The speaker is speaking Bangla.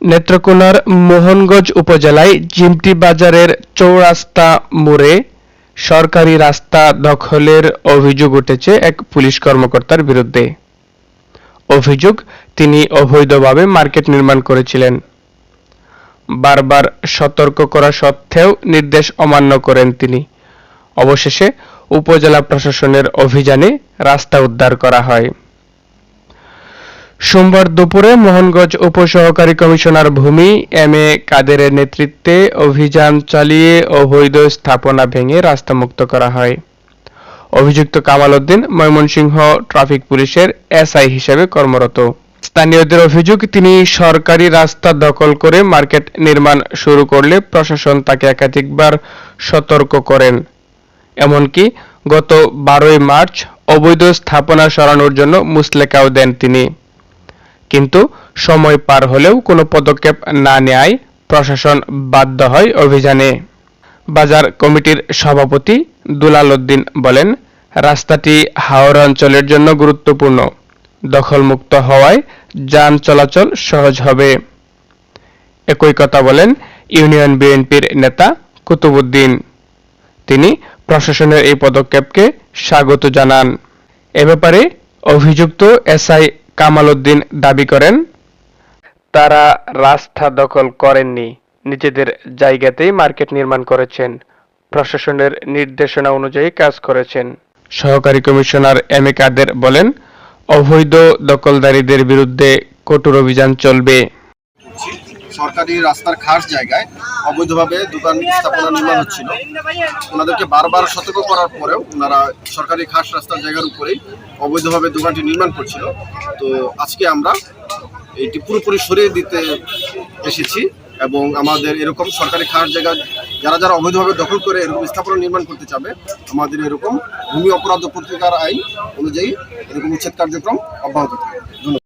নেত্রকোনার মোহনগঞ্জ উপজেলায় জিমটি বাজারের চৌরাস্তা মোড়ে সরকারি রাস্তা দখলের অভিযোগ উঠেছে এক পুলিশ কর্মকর্তার বিরুদ্ধে। অভিযোগ, তিনি অবৈধভাবে মার্কেট নির্মাণ করেছিলেন। বারবার সতর্ক করা সত্ত্বেও নির্দেশ অমান্য করেন তিনি। অবশেষে উপজেলা প্রশাসনের অভিযানে রাস্তা উদ্ধার করা হয়। সোমবার দুপুরে মোহনগঞ্জ উপসহকারী কমিশনার ভূমি এম এ কাদেরের নেতৃত্বে অভিযান চালিয়ে অবৈধ স্থাপনা ভেঙে রাস্তা মুক্ত করা হয়। অভিযুক্ত কামাল উদ্দিন ময়মনসিংহ ট্রাফিক পুলিশের এসআই হিসেবে কর্মরত। স্থানীয়দের অভিযোগ, তিনি সরকারি রাস্তা দখল করে মার্কেট নির্মাণ শুরু করলে প্রশাসন তাকে একাধিকবার সতর্ক করেন। এমনকি গত বারোই মার্চ অবৈধ স্থাপনা সরানোর জন্য মুসলেকাও দেন তিনি। কিন্তু সময় পার হলেও কোনো পদক্ষেপ না নেয় প্রশাসন বাধ্য হয় অভিযানে। বাজার কমিটির সভাপতি দুলাল উদ্দিন বলেন, রাস্তাটি হাওড় অঞ্চলের জন্য গুরুত্বপূর্ণ। দখলমুক্ত হওয়ায় যান চলাচল সহজ হবে। একই কথা বলেন ইউনিয়ন বিএনপির নেতা কুতুবুদ্দিন তিনি প্রশাসনের এই পদক্ষেপকে স্বাগত জানান। এ ব্যাপারে অভিযুক্ত এসআই কামাল উদ্দিন দাবি করেন, তারা রাস্তা দখল করেননি, নিজেদের জায়গাতেই মার্কেট নির্মাণ করেছেন, প্রশাসনের নির্দেশনা অনুযায়ী কাজ করেছেন। সহকারী কমিশনার এম এ কাদের বলেন, অবৈধ দখলদারীদের বিরুদ্ধে কঠোর অভিযান চলবে। সরকারি রাস্তার খাস জায়গায় অবৈধভাবে দোকান স্থাপনা নির্মাণ হচ্ছিল। ওনাদেরকে বারবার সতর্ক করার পরেও ওনারা সরকারি খাস রাস্তার জায়গার উপরেই অবৈধভাবে দোকানটি নির্মাণ করছিল। তো আজকে আমরা এটি পুরোপুরি সরিয়ে দিতে এসেছি এবং আমাদের এরকম সরকারি খাওয়ার জায়গা যারা যারা অবৈধভাবে দখল করে এরকম স্থাপনা নির্মাণ করতে চাবে, আমাদের এরকম ভূমি অপরাধ পত্রিকার আইন অনুযায়ী এরকম উচ্ছেদ কার্যক্রম অব্যাহত থাকে ধন্যবাদ।